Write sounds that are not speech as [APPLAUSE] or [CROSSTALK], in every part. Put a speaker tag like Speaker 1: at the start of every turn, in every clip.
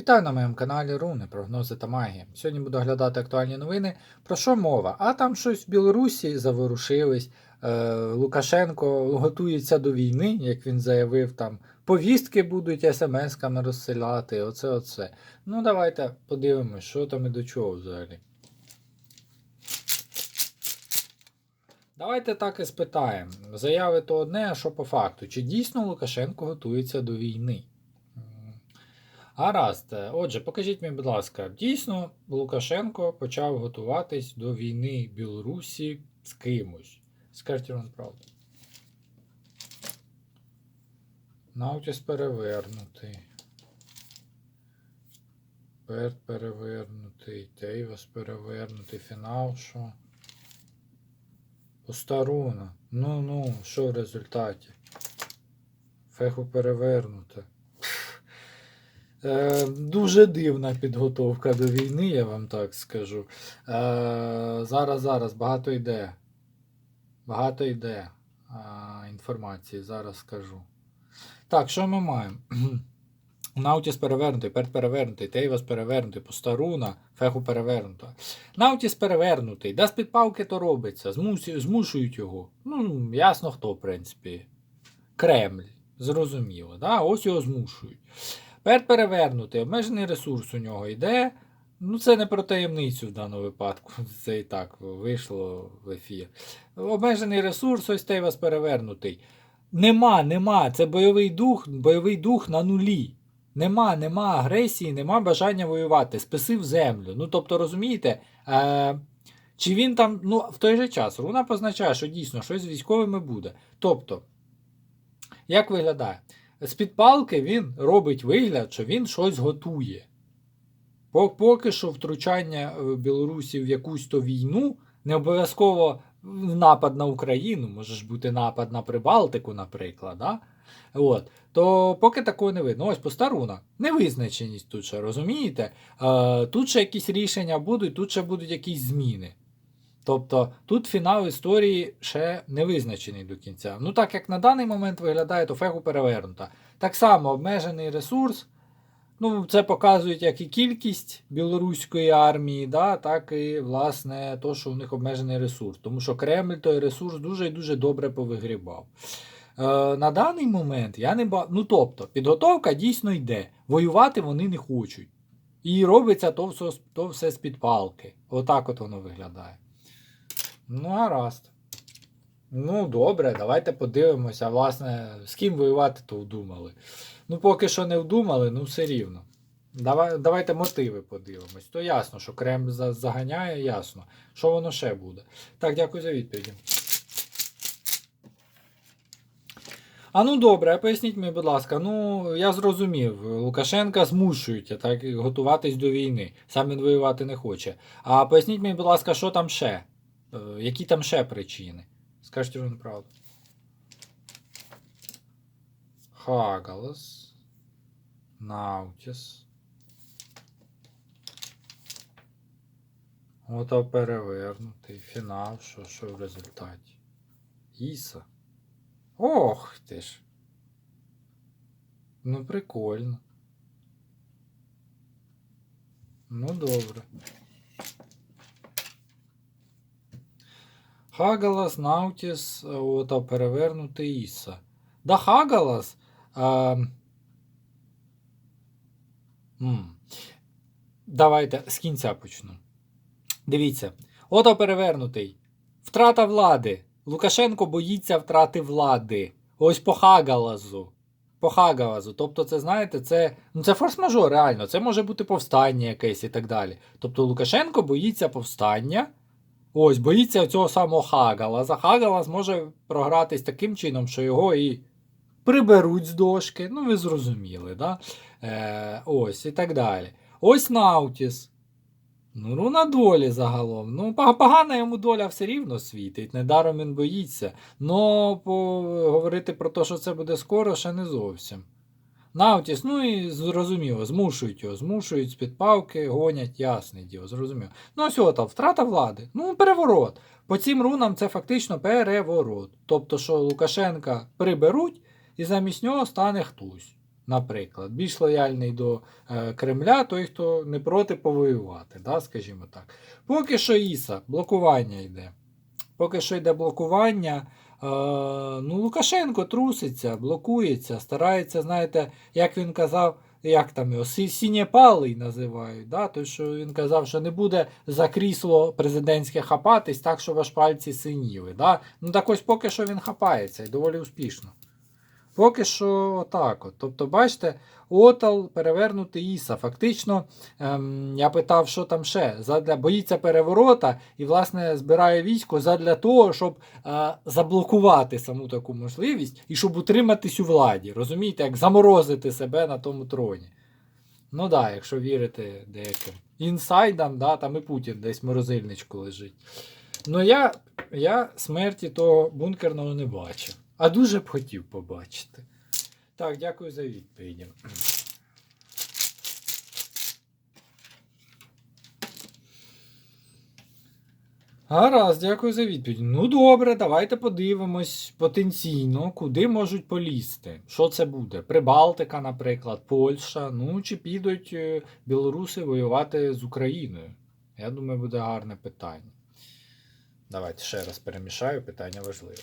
Speaker 1: Вітаю на моєму каналі Руни, прогнози та магія. Сьогодні буду оглядати актуальні новини. Про що мова? А там щось в Білорусі заворушились. Е, Лукашенко готується до війни, як він заявив, там повістки будуть смс-ками розсилати. Оце, оце. Ну, давайте подивимось, що там і до чого взагалі. Давайте так і спитаємо. Заяви то одне, а що по факту? Чи дійсно Лукашенко готується до війни? Гаразд. Отже, покажіть мені, будь ласка, дійсно Лукашенко почав готуватись до війни Білорусі з кимось. Скажіть вам правду. Наутіс перевернутий. Перт перевернутий. Тейвас перевернутий. Фінал що? Постаруна. Ну ну, що в результаті? Феху перевернуте. Е, дуже дивна підготовка до війни, я вам так скажу. Е, зараз, зараз, багато йде. Багато йде а, інформації, зараз скажу. Так, що ми маємо? [CLEARS THROAT] Наутіс перевернутий, перт перевернутий, Тейвас перевернутий, Постаруна, Феху перевернута. Наутіс перевернутий, да з під палки то робиться, змушують його. Ну, ясно хто, в принципі. Кремль. Зрозуміло, да? ось його змушують. Перт перевернутий, обмежений ресурс у нього йде. Ну, це не про таємницю в даному випадку. [LAUGHS] Це і так вийшло в ефір. Обмежений ресурс, ось той вас перевернутий. Нема, нема. Це бойовий дух, бойовий дух на нулі. Нема, нема агресії, нема бажання воювати. Списи в землю. Ну, тобто, розумієте, е, чи він там, ну, в той же час, руна позначає, що дійсно щось з військовими буде. Тобто, як виглядає? З-під палки він робить вигляд, що він щось готує. Поки що втручання е, Білорусі в якусь то війну, не обов'язково напад на Україну, може ж бути напад на Прибалтику, наприклад. Да? От. То поки такого не видно. Ось постаруна. Невизначеність тут ще, розумієте? Е, тут ще якісь рішення будуть, тут ще будуть якісь зміни. Тобто тут фінал історії ще не визначений до кінця. Ну так як на даний момент виглядає, то фегу перевернута. Так само обмежений ресурс. Ну, це показують як і кількість білоруської армії, да, так і власне то, що у них обмежений ресурс. Тому що Кремль той ресурс дуже і дуже добре повигрібав. Е, на даний момент я не ба... Ну тобто, підготовка дійсно йде. Воювати вони не хочуть. І робиться то все, то все з-під палки. Отак от воно виглядає. Ну, гаразд. Ну, добре, давайте подивимося, власне, з ким воювати то вдумали. Ну, поки що не вдумали, ну все рівно. Давай, давайте мотиви подивимось. То ясно, що Кремль заганяє, ясно. Що воно ще буде? Так, дякую за відповіді. А ну добре, поясніть мені, будь ласка, ну я зрозумів, Лукашенка змушують так, готуватись до війни. Сам він воювати не хоче. А поясніть мені, будь ласка, що там ще? Е, які там ще причини? Скажіть вам правду. Хагалас. Наутіс. Ото перевернутий. Фінал, що, що в результаті? Іса. Ох ти ж. Ну, прикольно. Ну, добре. Хагалас, Наутіс, ото перевернутий Іса. Да Хагалас. А... Давайте з кінця почну. Дивіться. Ото перевернутий. Втрата влади. Лукашенко боїться втрати влади. Ось по Хагалазу. По Хагалазу. Тобто, це, знаєте, це, ну, це форс-мажор, реально. Це може бути повстання якесь і так далі. Тобто Лукашенко боїться повстання. Ось, боїться цього самого Хагалаза. Хагалаз може програтись таким чином, що його і приберуть з дошки. Ну, ви зрозуміли, да? Е, ось і так далі. Ось Наутіс. Ну, ну на долі загалом. Ну, погана йому доля все рівно світить. Недаром він боїться. По... говорити про те, що це буде скоро, ще не зовсім. Наутіс, ну і зрозуміло, змушують його, змушують з-під палки, гонять, ясне діло, зрозуміло. Ну, ось от, втрата влади. Ну, переворот. По цим рунам це фактично переворот. Тобто, що Лукашенка приберуть і замість нього стане хтось. Наприклад, більш лояльний до е, Кремля, той, хто не проти повоювати, да, скажімо так. Поки що Іса, блокування йде. Поки що йде блокування. Е, ну, Лукашенко труситься, блокується, старається, знаєте, як він казав, як там його, сі- сінєпалий називають. Да? Той, що він казав, що не буде за крісло президентське хапатись так, що ваш пальці синіли. Да? Ну так ось поки що він хапається і доволі успішно. Поки що отак. От. Тобто, бачите, Отал перевернутий Іса. Фактично, ем, я питав, що там ще. Задля, боїться переворота і, власне, збирає військо задля того, щоб е, заблокувати саму таку можливість і щоб утриматись у владі. Розумієте, як заморозити себе на тому троні. Ну так, да, якщо вірити деяким інсайдам, да, там і Путін десь в морозильничку лежить. Ну я, я смерті того бункерного не бачив. А дуже б хотів побачити. Так, дякую за відповіді. Гаразд, дякую за відповідь. Ну добре, давайте подивимось потенційно, куди можуть полізти. Що це буде? Прибалтика, наприклад, Польща. Ну чи підуть е, білоруси воювати з Україною? Я думаю, буде гарне питання. Давайте ще раз перемішаю, питання важливе.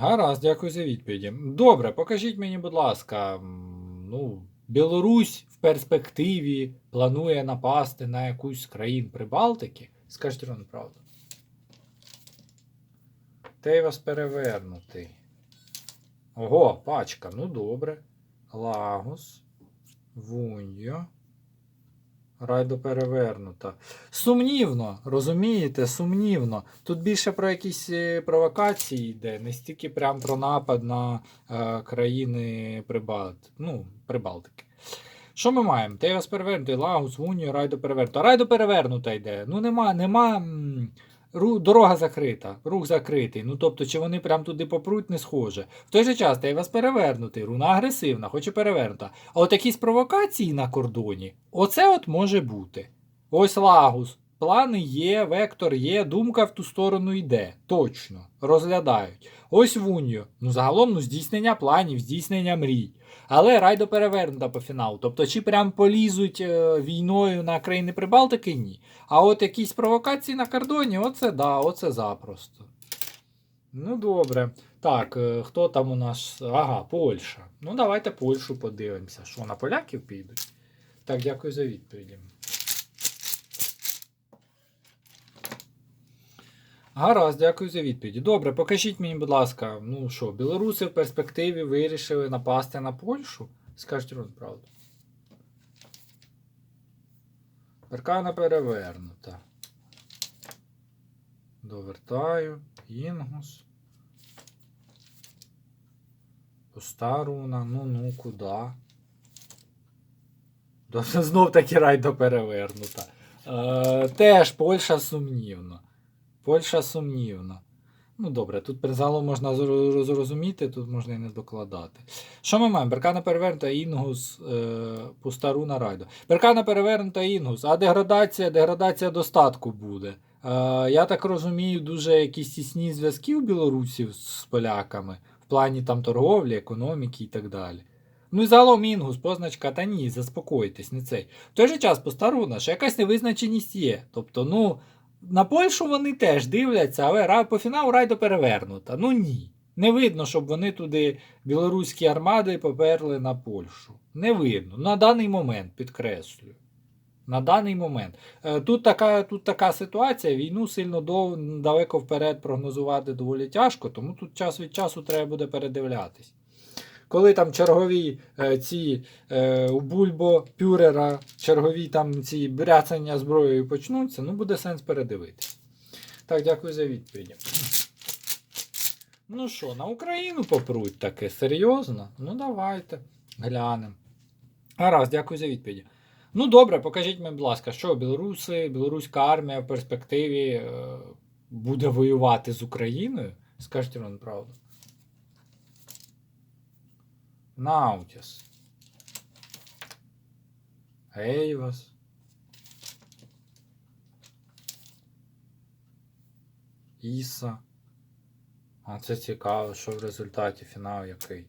Speaker 1: Гаразд, дякую за відповіді. Добре, покажіть мені, будь ласка, ну, Білорусь в перспективі планує напасти на якусь з країн Прибалтики. Скажіть вам правду. Тейвас перевернутий. Ого, пачка. Ну добре. Лагос. Вуньо. Райдо перевернута. Сумнівно, розумієте, сумнівно. Тут більше про якісь е, провокації йде, не стільки прям про напад на е, країни Прибалт... ну, Прибалтики. Що ми маємо? Тейвас перевернутий, Лагус, Вунію, Райдо перевернута. Райдо перевернута йде. Ну нема, нема. Дорога закрита, рух закритий. Ну тобто, чи вони прям туди попруть, не схоже. В той же час Тейвас перевернутий, руна агресивна, хоч і перевернута. А от якісь провокації на кордоні, оце от може бути. Ось Лагус. Плани є, вектор є, думка в ту сторону йде. Точно. Розглядають. Ось Вуньо. Ну загалом ну, здійснення планів, здійснення мрій. Але райдо перевернута по фіналу. Тобто, чи прям полізуть е, війною на країни Прибалтики? Ні. А от якісь провокації на кордоні, оце да, оце запросто. Ну, добре. Так, е, хто там у нас? Ага, Польща. Ну, давайте Польщу подивимося. Що, на поляків підуть? Так, дякую за відповіді. Гаразд, дякую за відповіді. Добре, покажіть мені, будь ласка, ну що, білоруси в перспективі вирішили напасти на Польщу? Скажіть вам правду. Перкана перевернута. Довертаю. Інгус. Пуста руна. Ну ну куди? [LAUGHS] Знов таки райдо перевернута. Е, теж Польща сумнівно. Польща сумнівно. Ну добре, тут загалом можна зрозуміти, тут можна і не докладати. Що ми маємо? Беркана перевернута інгус, е, пуста руна райдо. Беркана перевернута інгус, а деградація, деградація достатку буде. Е, я так розумію, дуже якісь тісні зв'язки у білорусів з поляками в плані там торговлі, економіки і так далі. Ну і загалом інгус, позначка, та ні, заспокойтесь, не цей. В той же час пуста руна, що якась невизначеність є. Тобто, ну. На Польщу вони теж дивляться, але по фіналу райдо перевернута. Ну ні. Не видно, щоб вони туди білоруські армади поперли на Польщу. Не видно. На даний момент, підкреслюю. На даний момент. Е, Тут така, тут така ситуація, війну сильно дов- далеко вперед прогнозувати доволі тяжко, тому тут час від часу треба буде передивлятись. Коли там чергові е, ці е, Бульбо Пюрера, чергові там ці бряцання зброєю почнуться, ну буде сенс передивитись. Так, дякую за відповіді. Ну що, на Україну попруть таке серйозно? Ну давайте глянемо. Гаразд, дякую за відповіді. Ну добре, покажіть мені, будь ласка, що білоруси, білоруська армія в перспективі е, буде воювати з Україною? Скажіть вам правду. Наутіс. Ейвас. Іса. А це цікаво, що в результаті фінал який.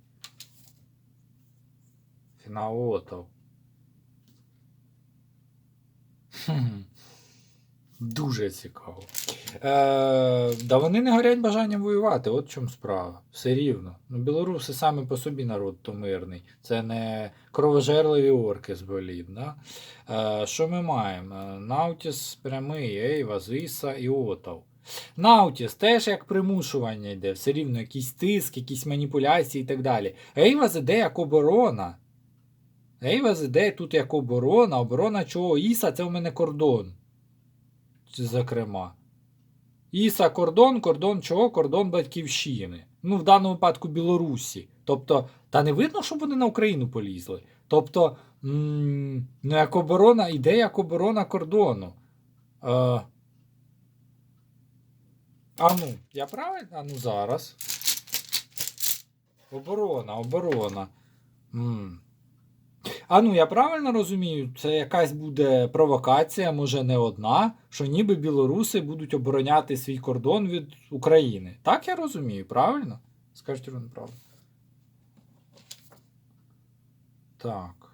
Speaker 1: Фінал Отов. Дуже цікаво. Е, да вони не горять бажанням воювати, от в чому справа. Все рівно. Ну, білоруси самі по собі народ то мирний. Це не кровожерливі орки з боліт. Да? Е, що ми маємо? Е, Наутіс прямий, Ейва, Зиса і Отов. Наутіс теж як примушування йде, все рівно якийсь тиск, якісь маніпуляції і так далі. Ейваз іде як оборона. Ейваз іде тут як оборона. Оборона чого? Іса це в мене кордон. Зокрема. Іса кордон, кордон чого? Кордон батьківщини. Ну, в даному випадку Білорусі. Тобто, та не видно, щоб вони на Україну полізли. Тобто, ну, як оборона, іде як оборона кордону. Е, а ну, я правильно? А ну зараз. Оборона, оборона. М. А ну, я правильно розумію, це якась буде провокація, може не одна, що ніби білоруси будуть обороняти свій кордон від України. Так я розумію, правильно? Скажіть Ірина, правда. Так.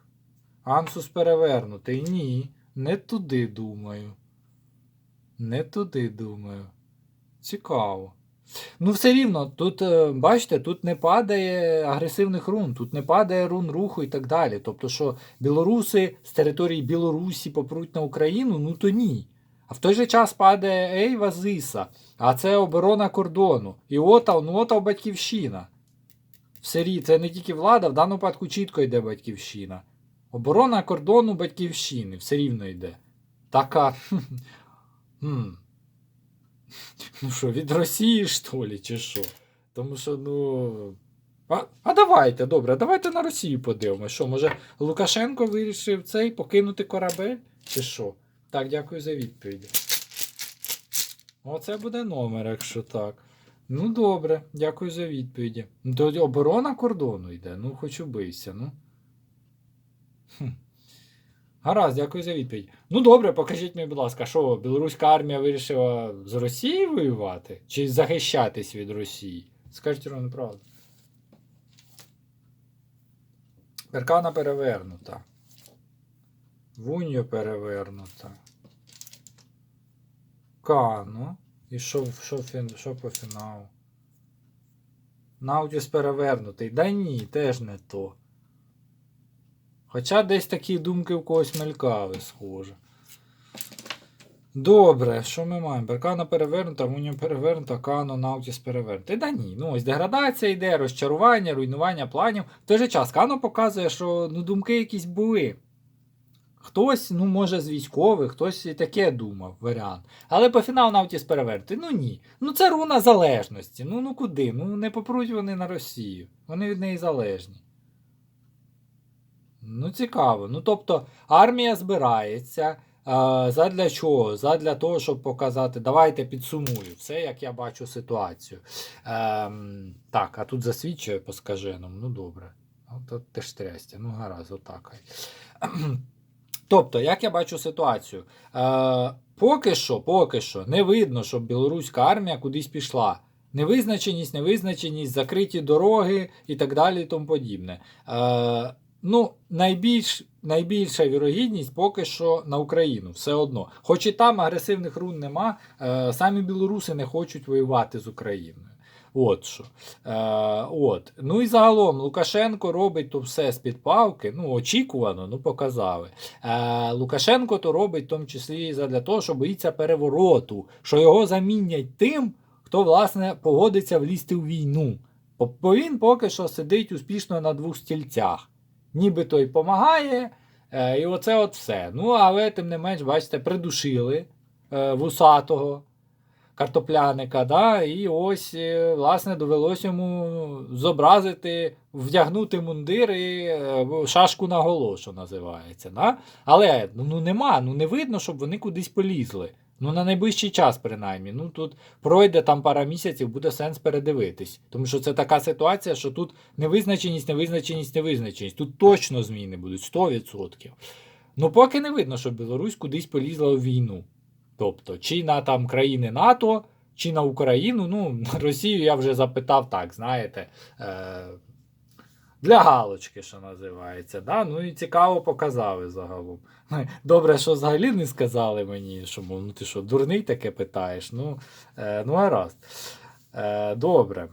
Speaker 1: Ансус перевернутий. Ні. Не туди думаю. Не туди думаю. Цікаво. Ну, все рівно, тут, е, бачите, тут не падає агресивних рун, тут не падає рун руху і так далі. Тобто, що білоруси з території Білорусі попруть на Україну, ну то ні. А в той же час падає Ейва Зиса, а це оборона кордону. І Отав, ну Отав батьківщина. Все рі, це не тільки влада, в даному випадку чітко йде батьківщина. Оборона кордону батьківщини, все рівно йде. Така. [LAUGHS] Ну що, від Росії, що ли, чи що? Тому що, ну. А, а давайте, добре, давайте на Росію подивимося. Що, може, Лукашенко вирішив цей покинути корабель? Чи що? Так, дякую за відповідь. Оце буде номер, якщо так. Ну, добре, дякую за відповіді. То оборона кордону йде, ну хоч убийся, ну. Хм. Гаразд, дякую за відповідь. Ну добре, покажіть мені, будь ласка, що білоруська армія вирішила з Росією воювати? Чи захищатись від Росії? Скажіть ровно правду. Перкана перевернута. Вуньо перевернута. Кано. І що, що, що по фіналу? Наутіс перевернутий. Да ні, теж не то. Хоча десь такі думки в когось мелькали, схоже. Добре, що ми маємо? Беркана перевернута, Муніо перевернута, Кано, Наутіс перевернутий. Да ні. Ну ось деградація йде, розчарування, руйнування планів. В той же час Кано показує, що ну, думки якісь були. Хтось, ну, може, з військових, хтось і таке думав, варіант. Але по фіналу Наутіс перевернутий. Ну ні. Ну це руна залежності. Ну ну куди? Ну не попруть вони на Росію. Вони від неї залежні. Ну, цікаво. Ну, тобто, армія збирається. А, задля чого? Задля того, щоб показати. Давайте підсумую все, як я бачу ситуацію. Ем, так, а тут засвідчує по скаженому. Ну, добре. Ну, то теж трястя. Ну, гаразд, отак. [CLEARS THROAT] Тобто, як я бачу ситуацію? Е, поки що, поки що, не видно, щоб білоруська армія кудись пішла. Невизначеність, невизначеність, закриті дороги і так далі і тому подібне. Е, ну, найбільш, найбільша вірогідність поки що на Україну, все одно. Хоч і там агресивних рун нема, е, самі білоруси не хочуть воювати з Україною. От що. Е, от. Ну і загалом Лукашенко робить то все з-під палки, ну, очікувано, ну показали. Е, Лукашенко то робить в тому числі для того, що боїться перевороту, що його замінять тим, хто, власне, погодиться влізти в війну. Бо він поки що сидить успішно на двох стільцях. Ніби той помагає, е, і оце от все. Ну, але тим не менш, бачите, придушили е, вусатого картопляника, да, і ось, е, власне, довелось йому зобразити, вдягнути мундир і шашку на голо, називається. Да? Але ну нема, ну не видно, щоб вони кудись полізли. Ну, на найближчий час, принаймні. Ну тут пройде там пара місяців, буде сенс передивитись. Тому що це така ситуація, що тут невизначеність, невизначеність, невизначеність. Тут точно зміни будуть 100%. Ну, поки не видно, що Білорусь кудись полізла у війну. Тобто, чи на там країни НАТО, чи на Україну. Ну, на [LAUGHS] Росію я вже запитав так, знаєте. Е, для галочки, що називається. Да? Ну і цікаво показали загалом. [LAUGHS] Добре, що взагалі не сказали мені, що ну ти що, дурний таке питаєш. Ну, е, ну гаразд. Е, добре.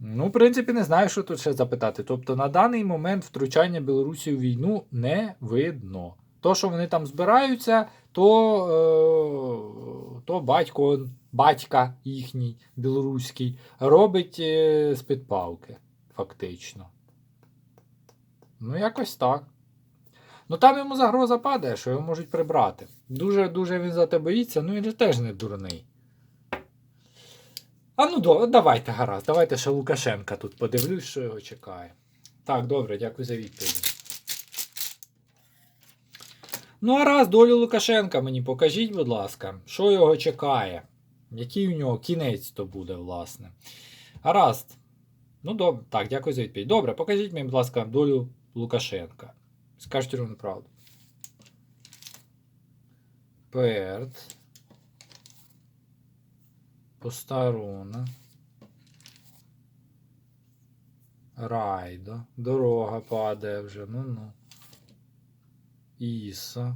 Speaker 1: Ну, в принципі, не знаю, що тут ще запитати. Тобто, на даний момент втручання Білорусі в війну не видно. То, що вони там збираються, то, е, то батько, батька їхній білоруський робить е, з-під палки, фактично. Ну, якось так. Ну там йому загроза падає, що його можуть прибрати. Дуже-дуже він за те боїться, ну він теж не дурний. А ну давайте, гаразд, давайте ще Лукашенка тут подивлюсь, що його чекає. Так, добре, дякую за відповідь. Ну, а раз, долю Лукашенка мені покажіть, будь ласка, що його чекає. Який у нього кінець то буде, власне. Гаразд. Ну, добре. Так, дякую за відповідь. Добре, покажіть мені, будь ласка, долю Лукашенка. Скажіть рівну правду. Перт. Постарона. Райдо. Дорога падає вже. Ну-ну. Іса.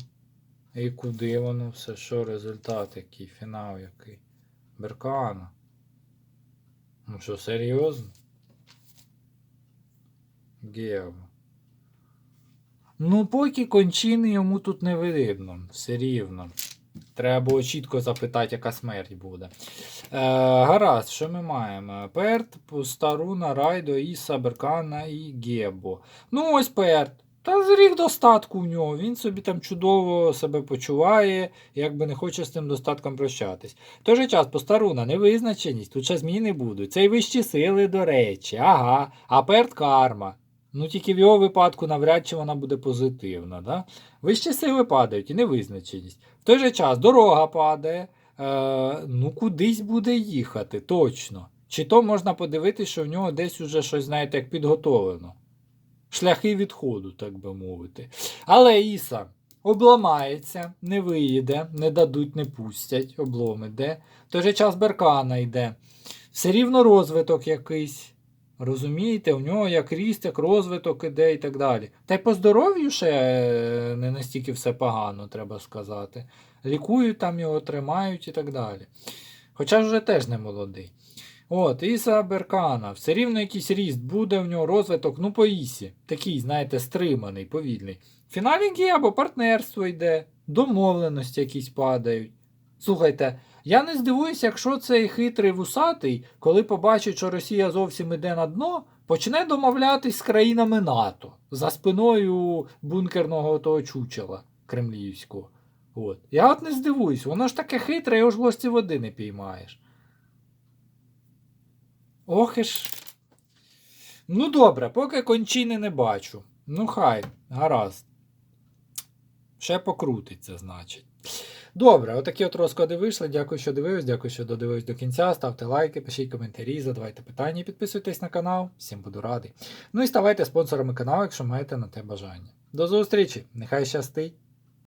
Speaker 1: І куди воно все? Що результат який? Фінал який? Беркана. Ну що, серйозно? Гео. Ну, поки кончини йому тут не видно. Все рівно. Треба було чітко запитати, яка смерть буде. Е, гаразд, що ми маємо? Перт, Старуна, Райдо, Іса, Беркана і Гебо. Ну, ось Перт. Та зріг достатку в нього. Він собі там чудово себе почуває, якби не хоче з тим достатком прощатись. В той же час постаруна невизначеність, тут ще зміни будуть. Це й вищі сили, до речі. Ага. А перт карма. Ну тільки в його випадку навряд чи вона буде позитивна. Да? Вищі сили падають і невизначеність. В той же час дорога падає. Е, ну, кудись буде їхати, точно. Чи то можна подивитися, що в нього десь уже щось, знаєте, як підготовлено. Шляхи відходу, так би мовити. Але Іса обламається, не виїде, не дадуть, не пустять, облом іде. В той же час Беркана йде. Все рівно розвиток якийсь. Розумієте, у нього як ріст, як розвиток іде і так далі. Та й по здоров'ю ще е, не настільки все погано, треба сказати. Лікують там його, тримають і так далі. Хоча вже теж не молодий. От, Іса Беркана, все рівно якийсь ріст, буде в нього розвиток, ну по Ісі. Такий, знаєте, стриманий, повільний. Фіналі є або партнерство йде, домовленості якісь падають. Слухайте, я не здивуюся, якщо цей хитрий вусатий, коли побачить, що Росія зовсім іде на дно, почне домовлятись з країнами НАТО за спиною бункерного того чучела кремлівського. От. Я от не здивуюсь, воно ж таке хитре, його ж ложці води не піймаєш. Ох і ж. Ну добре, поки кончини не бачу. Ну хай, гаразд. Ще покрутиться, значить. Добре, отакі от розклади вийшли. Дякую, що дивились, дякую, що додивились до кінця. Ставте лайки, пишіть коментарі, задавайте питання, підписуйтесь на канал. Всім буду радий. Ну і ставайте спонсорами каналу, якщо маєте на те бажання. До зустрічі! Нехай щастить!